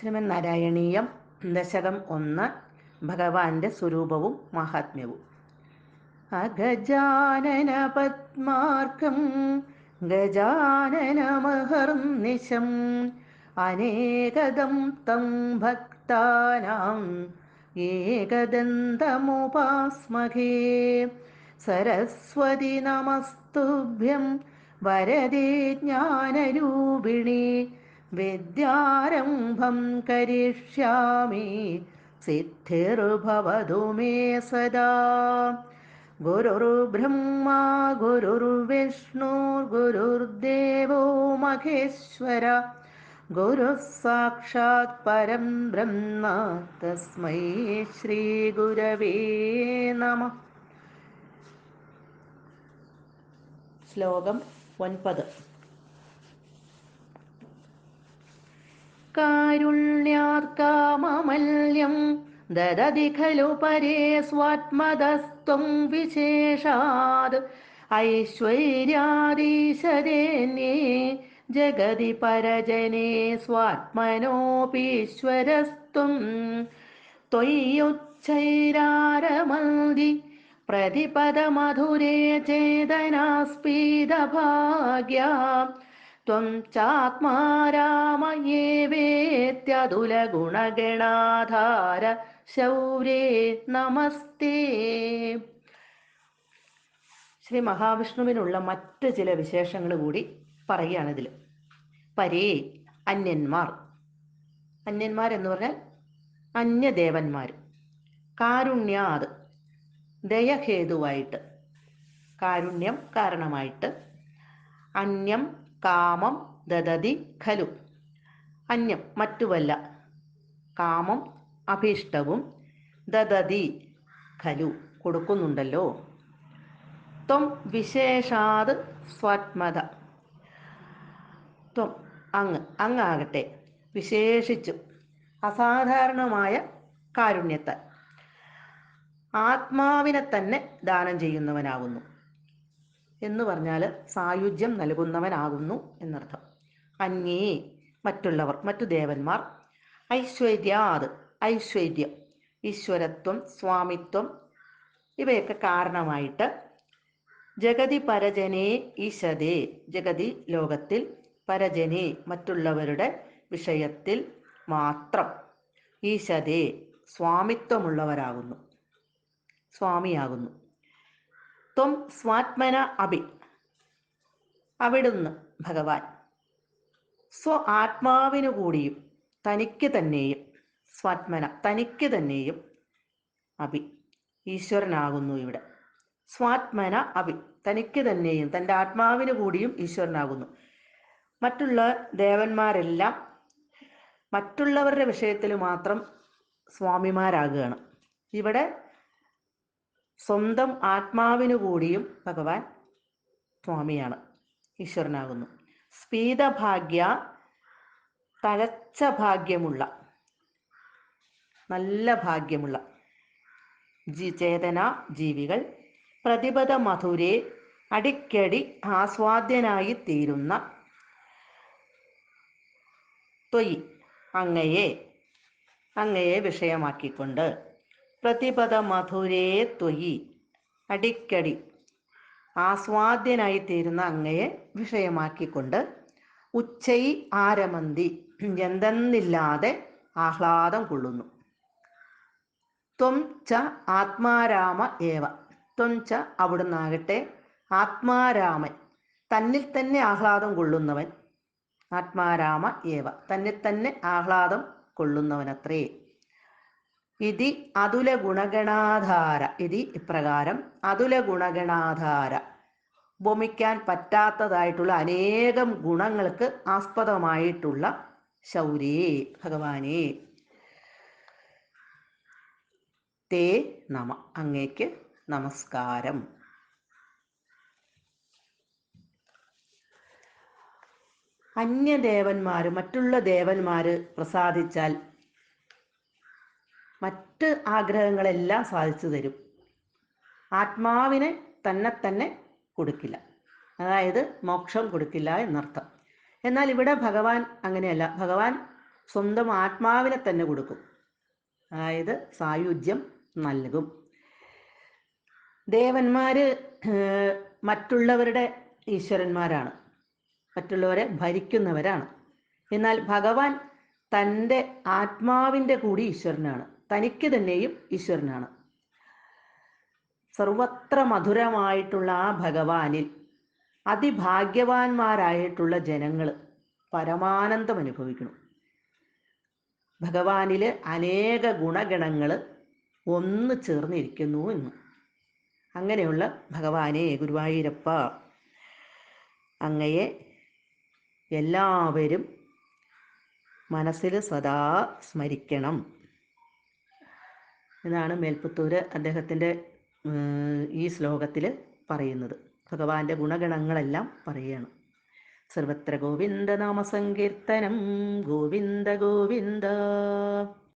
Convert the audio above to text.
ശ്രീമൻ നാരായണീയം ദശകം ഒന്ന് ഭഗവാന്റെ സ്വരൂപവും മഹാത്മ്യവും. അഗജാനന പത്മാർക്കം ഗജാനനമഹർനിശം അനേകദം തം ഭക്താനാം ഏകദന്തമുപാസ്മഹേ. സരസ്വതി നമസ്തുഭ്യം വരദേ ജ്ഞാനരൂപിണി കരിഷ്യാമി സിദ്ധിർഭവതു മേ സദാ. ഗുരുർബ്രഹ്മ ഗുരുർവിഷ്ണുർഗുരുർദേവോ മഹേശ്വര. ഗുരുഃ സാക്ഷാത് പരം ബ്രഹ്മ തസ്മൈ ശ്രീ ഗുരവേ നമ. ശ്ലോകം ഒൻപത്. കാരുണ്യാർക്കാമമല്യം ദദതി ഖലു പരേ സ്വാത്മതസ്ത്വം വിശേഷാത് ഐശ്വര്യാദീശരേണ്യേ ജഗതി പരജനേ സ്വാത്മനോപീശ്വരസ്ത്വം. ത്വയ്യുച്ചൈരാരമന്തി പ്രതിപദമധുരേ ചേതനാസ്പീതഭാഗ്യ त्वं चात्मा राम एवेत्यतुलगुणगणाधार ശൗരേ നമസ്തേ ശ്രീ മഹാവിഷ്ണുവിനുള്ള മറ്റ് ചില വിശേഷങ്ങൾ കൂടി പറയുകയാണ് ഇതിൽ പരേ അന്യന്മാർ അന്യന്മാർ എന്ന് പറഞ്ഞാൽ അന്യദേവന്മാർ കാരുണ്യാത് ദയഹേതുവായിട്ട് കാരുണ്യം കാരണമായിട്ട് അന്യം കാമം ദദതി ഖലു. അന്യം മറ്റുവല്ല. കാമം അഭീഷ്ടവും ദദതി ഖലു കൊടുക്കുന്നുണ്ടല്ലോ. ത്വം വിശേഷാത് സ്വാത്മത. ത്വം അങ്ങ് അങ്ങാകട്ടെ. വിശേഷിച്ചും അസാധാരണമായ കാരുണ്യത്താൽ. ആത്മാവിനെ തന്നെ ദാനം ചെയ്യുന്നവനാകുന്നു എന്ന് പറഞ്ഞാൽ സായുജ്യം നൽകുന്നവനാകുന്നു എന്നർത്ഥം. അന്യേ മറ്റുള്ളവർ മറ്റു ദേവന്മാർ. ഐശ്വര്യാത് ഐശ്വര്യം ഈശ്വരത്വം സ്വാമിത്വം ഇവയൊക്കെ കാരണമായിട്ട് ജഗതി പരജനേ ഈശതേ ജഗതി ലോകത്തിൽ പരജനേ മറ്റുള്ളവരുടെ വിഷയത്തിൽ മാത്രം ഈശതേ സ്വാമിത്വമുള്ളവരാകുന്നു സ്വാമിയാകുന്നു. ത്വം സ്വാത്മന അഭി. അവിടുന്ന് ഭഗവാൻ. സ്വ ആത്മാവിനു കൂടിയും തനിക്ക് തന്നെയും സ്വാത്മന തനിക്ക് തന്നെയും അഭി. ഈശ്വരനാകുന്നു ഇവിടെ. സ്വാത്മന അഭി തനിക്ക് തന്നെയും തന്റെ ആത്മാവിന് കൂടിയും ഈശ്വരനാകുന്നു. മറ്റുള്ള ദേവന്മാരെല്ലാം മറ്റുള്ളവരുടെ വിഷയത്തിൽ മാത്രം സ്വാമിമാരാകുകയാണ്. ഇവിടെ സ്വന്തം ആത്മാവിനു കൂടിയും ഭഗവാൻ സ്വാമിയാണ് ഈശ്വരനാകുന്നു. സ്പീതഭാഗ്യ തഴച്ച ഭാഗ്യമുള്ള നല്ല ഭാഗ്യമുള്ള ജി ചേതന ജീവികൾ പ്രതിപദ മധുരെ അടിക്കടി ആസ്വാദ്യനായി തീരുന്ന തൊയ് അങ്ങയെ അങ്ങയെ വിഷയമാക്കിക്കൊണ്ട് പ്രതിപദ മധുരേ ത്വയി. അടിക്കടി. ആസ്വാദ്യനായി തീരുന്ന അങ്ങയെ വിഷയമാക്കിക്കൊണ്ട് ഉച്ചൈ ആരമന്തി. എന്തെന്നില്ലാതെ ആഹ്ലാദം കൊള്ളുന്നു. ത്വം ച ആത്മാരാമ ഏവ. ത്വം ച അവിടുന്നാകട്ടെ ആത്മാരാമൻ. തന്നിൽ തന്നെ ആഹ്ലാദം കൊള്ളുന്നവൻ ആത്മാരാമ ഏവ. തന്നിൽ തന്നെ ആഹ്ലാദം കൊള്ളുന്നവനത്രേ. ഇതി അതുല ഗുണഗണാധാര ഇതി ഇപ്രകാരം അതുല ഗുണഗണാധാര ഭൂമിക്കാൻ പറ്റാത്തതായിട്ടുള്ള അനേകം ഗുണങ്ങൾക്ക് ആസ്പദമായിട്ടുള്ള ശൗര്യേ ഭഗവാനെ. തേ നമ. അങ്ങേക്ക് നമസ്കാരം. അന്യദേവന്മാർ മറ്റുള്ള ദേവന്മാര് പ്രസാദിച്ചാൽ മറ്റ് ആഗ്രഹങ്ങളെല്ലാം സാധിച്ചു തരും. ആത്മാവിനെ തന്നെ തന്നെ കൊടുക്കില്ല. അതായത് മോക്ഷം കൊടുക്കില്ല എന്നർത്ഥം. എന്നാൽ ഇവിടെ ഭഗവാൻ അങ്ങനെയല്ല. ഭഗവാൻ സ്വന്തം ആത്മാവിനെ തന്നെ കൊടുക്കും. അതായത് സായുജ്യം നൽകും. ദേവന്മാര് മറ്റുള്ളവരുടെ ഈശ്വരന്മാരാണ്. മറ്റുള്ളവരെ ഭരിക്കുന്നവരാണ്. എന്നാൽ ഭഗവാൻ തന്റെ ആത്മാവിന്റെ കൂടി ഈശ്വരനാണ്. തനിക്ക് തന്നെയും ഈശ്വരനാണ്. സർവത്ര മധുരമായിട്ടുള്ള ആ ഭഗവാനിൽ അതിഭാഗ്യവാന്മാരായിട്ടുള്ള ജനങ്ങൾ പരമാനന്ദം അനുഭവിക്കണം ഭഗവാനിൽ അനേക ഗുണഗണങ്ങൾ ഒന്ന് ചേർന്നിരിക്കുന്നു എന്ന്. അങ്ങനെയുള്ള ഭഗവാനെ ഗുരുവായൂരപ്പ അങ്ങയെ എല്ലാവരും മനസ്സിൽ സദാ സ്മരിക്കണം. എന്നാണ് മേൽപ്പത്തൂര് അദ്ദേഹത്തിന്റെ ഈ ശ്ലോകത്തിൽ പറയുന്നത്. ഭഗവാന്റെ ഗുണഗണങ്ങളെല്ലാം പറയുകയാണ്. സർവത്ര ഗോവിന്ദ നാമസങ്കീർത്തനം ഗോവിന്ദ ഗോവിന്ദ.